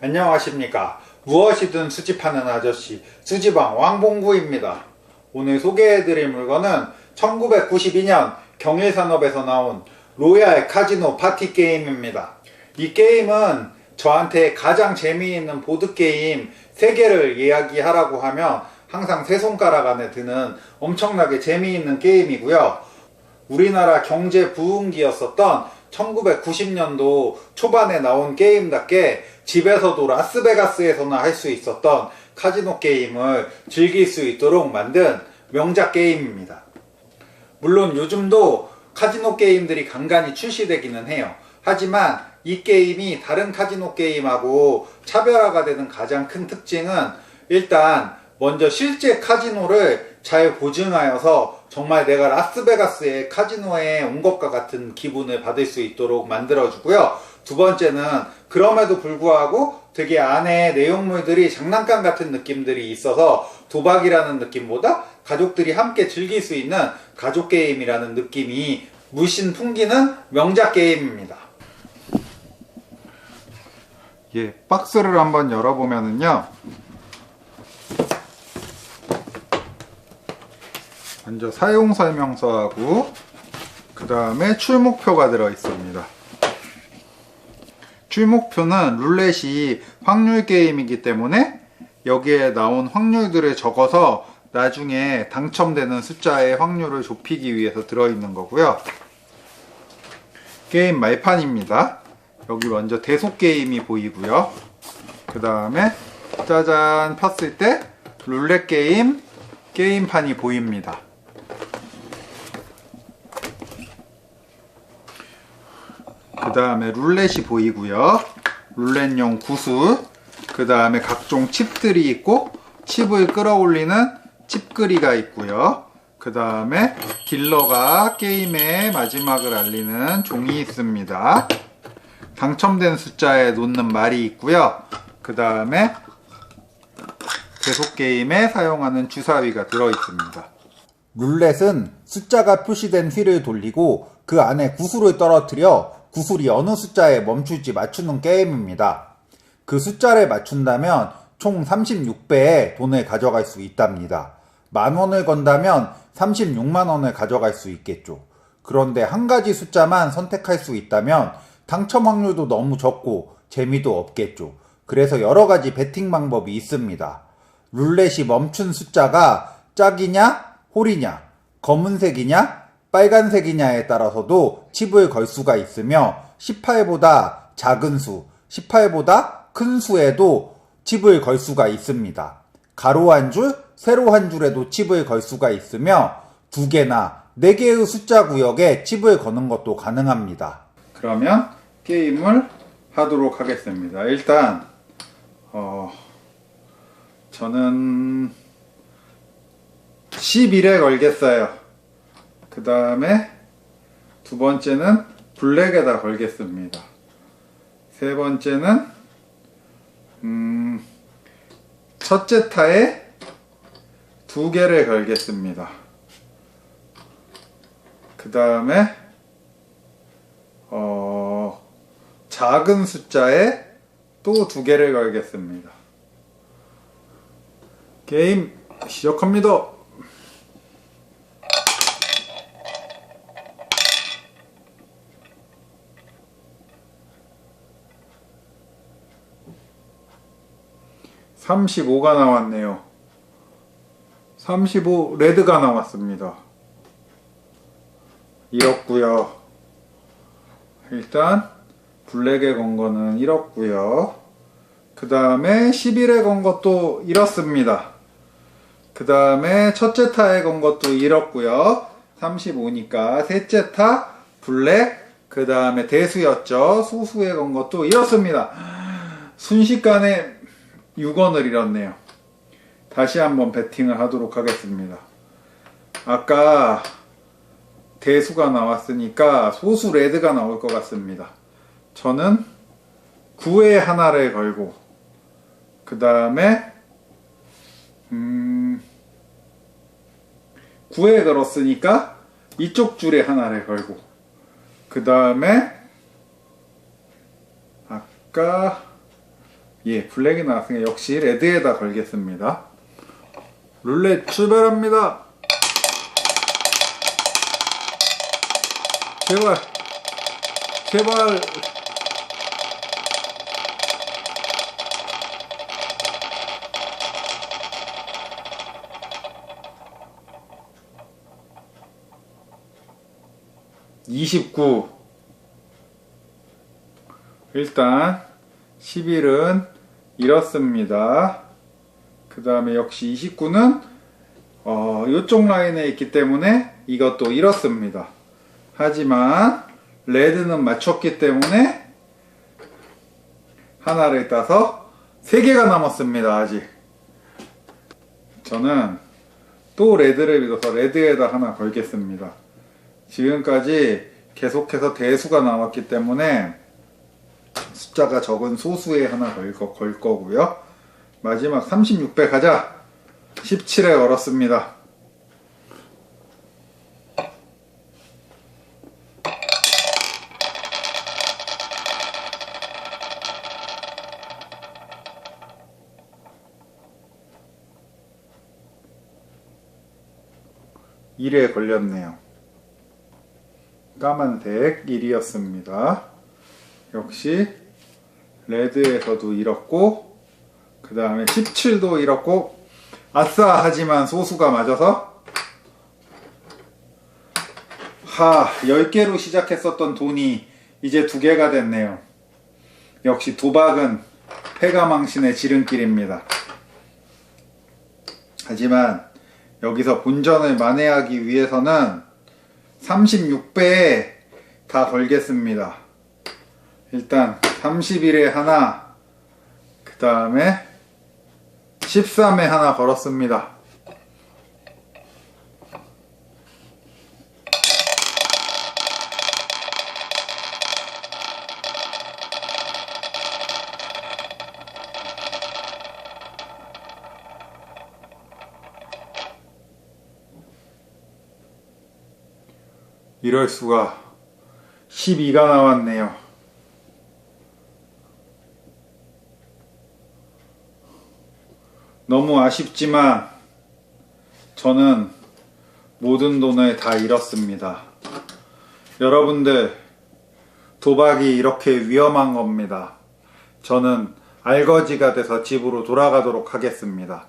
안녕하십니까. 무엇이든 수집하는 아저씨, 수지방 왕봉구입니다. 오늘 소개해드릴 물건은 1992년 경일산업에서 나온 로얄 카지노 파티 게임입니다. 이 게임은 저한테 가장 재미있는 보드게임 3개를 이야기하라고 하면 항상 세 손가락 안에 드는 엄청나게 재미있는 게임이고요. 우리나라 경제 부흥기였었던 1990년도 초반에 나온 게임답게 집에서도 라스베가스에서나 할 수 있었던 카지노 게임을 즐길 수 있도록 만든 명작 게임입니다. 물론 요즘도 카지노 게임들이 간간히 출시되기는 해요. 하지만 이 게임이 다른 카지노 게임하고 차별화가 되는 가장 큰 특징은 일단 먼저 실제 카지노를 잘 보증하여서 정말 내가 라스베가스의 카지노에 온 것과 같은 기분을 받을 수 있도록 만들어주고요. 두 번째는 그럼에도 불구하고 되게 안에 내용물들이 장난감 같은 느낌들이 있어서 도박이라는 느낌보다 가족들이 함께 즐길 수 있는 가족 게임이라는 느낌이 물씬 풍기는 명작 게임입니다. 예, 박스를 한번 열어보면은요. 먼저 사용 설명서하고 그 다음에 출목표가 들어 있습니다. 출목표는 룰렛이 확률 게임이기 때문에 여기에 나온 확률들을 적어서 나중에 당첨되는 숫자의 확률을 좁히기 위해서 들어있는 거고요. 게임 말판입니다. 여기 먼저 대속 게임이 보이고요. 그 다음에 짜잔 폈을 때 룰렛 게임 게임판이 보입니다. 그 다음에 룰렛이 보이고요. 룰렛용 구슬, 그 다음에 각종 칩들이 있고 칩을 끌어올리는 칩그리가 있고요. 그 다음에 딜러가 게임의 마지막을 알리는 종이 있습니다. 당첨된 숫자에 놓는 말이 있고요. 그 다음에 계속 게임에 사용하는 주사위가 들어 있습니다. 룰렛은 숫자가 표시된 휠을 돌리고 그 안에 구슬을 떨어뜨려 구슬이 어느 숫자에 멈출지 맞추는 게임입니다. 그 숫자를 맞춘다면 총 36배의 돈을 가져갈 수 있답니다. 만 원을 건다면 36만 원을 가져갈 수 있겠죠. 그런데 한 가지 숫자만 선택할 수 있다면 당첨 확률도 너무 적고 재미도 없겠죠. 그래서 여러 가지 베팅 방법이 있습니다. 룰렛이 멈춘 숫자가 짝이냐, 홀이냐, 검은색이냐, 빨간색이냐에 따라서도 칩을 걸 수가 있으며 18보다 작은 수, 18보다 큰 수에도 칩을 걸 수가 있습니다. 가로 한 줄, 세로 한 줄에도 칩을 걸 수가 있으며 두 개나 네 개의 숫자 구역에 칩을 거는 것도 가능합니다. 그러면 게임을 하도록 하겠습니다. 일단 어, 저는 11에 걸겠어요. 그 다음에 두 번째는 블랙에다 걸겠습니다. 세 번째는 음, 첫째 타에 두 개를 걸겠습니다. 그 다음에 어, 작은 숫자에 또 두 개를 걸겠습니다. 게임 시작합니다. (35가) 나왔네요. (35) 레드가 나왔습니다. 잃었고요. 일단 블랙에 건 거는 잃었고요. 그 다음에 11에 건 것도 잃었습니다. 그 다음에 첫째 타에 건 것도 잃었고요. 35니까 셋째 타 블랙 그 다음에 대수였죠. 소수에 건 것도 잃었습니다. 순식간에 6원을 잃었네요. 다시 한번 베팅을 하도록 하겠습니다. 아까 대수가 나왔으니까 소수 레드가 나올 것 같습니다. 저는 9에 하나를 걸고 그 다음에 음 9에 걸었으니까 이쪽 줄에 하나를 걸고 그 다음에 아까 예, 블랙이 나왔으니까 역시 레드에다 걸겠습니다. 룰렛 출발합니다. 제발, 제발. 이십구. 일단 11은 잃었습니다. 그 다음에 역시 29는 어, 이쪽 라인에 있기 때문에 이것도 잃었습니다. 하지만 레드는 맞췄기 때문에 하나를 따서 3개가 남았습니다. 아직. 저는 또 레드를 믿어서 레드에다 하나 걸겠습니다. 지금까지 계속해서 대수가 나왔기 때문에 숫자가 적은 소수에 하나 걸, 거, 걸 거고요. 마지막 36배 가자. 17에 걸었습니다. 일에 걸렸네요. 까만색 1이었습니다. 역시 레드에서도 잃었고 그 다음에 17도 잃었고 아싸 하지만 소수가 맞아서 하 10개로 시작했었던 돈이 이제 2개가 됐네요. 역시 도박은 패가망신의 지름길입니다. 하지만 여기서 본전을 만회하기 위해서는 36배에 다 걸겠습니다 일단 31에 하나 그 다음에 13에 하나 걸었습니다 이럴 수가 12가 나왔네요. 너무 아쉽지만 저는 모든 돈을 다 잃었습니다. 여러분들 도박이 이렇게 위험한 겁니다. 저는 알거지가 돼서 집으로 돌아가도록 하겠습니다.